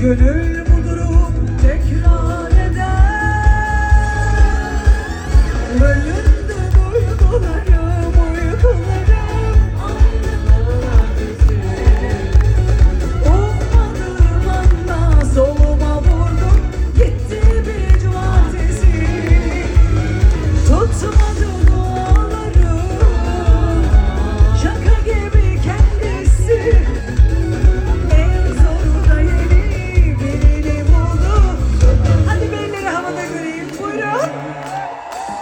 Gönül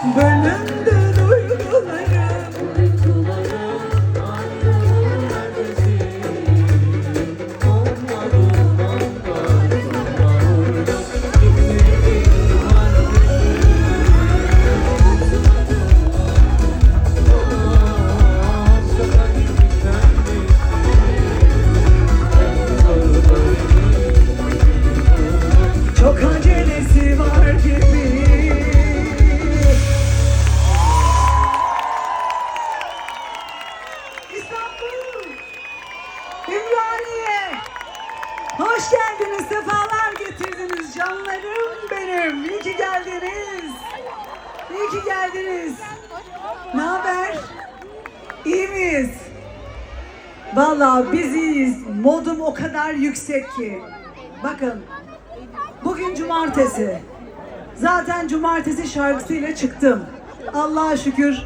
Bernanda. Ümraniye Hoş geldiniz, sefalar getirdiniz canlarım benim. İyi ki geldiniz. İyi ki geldiniz. Ne haber? İyi miyiz? Vallahi biz iyiyiz. Modum o kadar yüksek ki. Bakın. Bugün cumartesi. Zaten cumartesi şarkısıyla çıktım. Allah'a şükür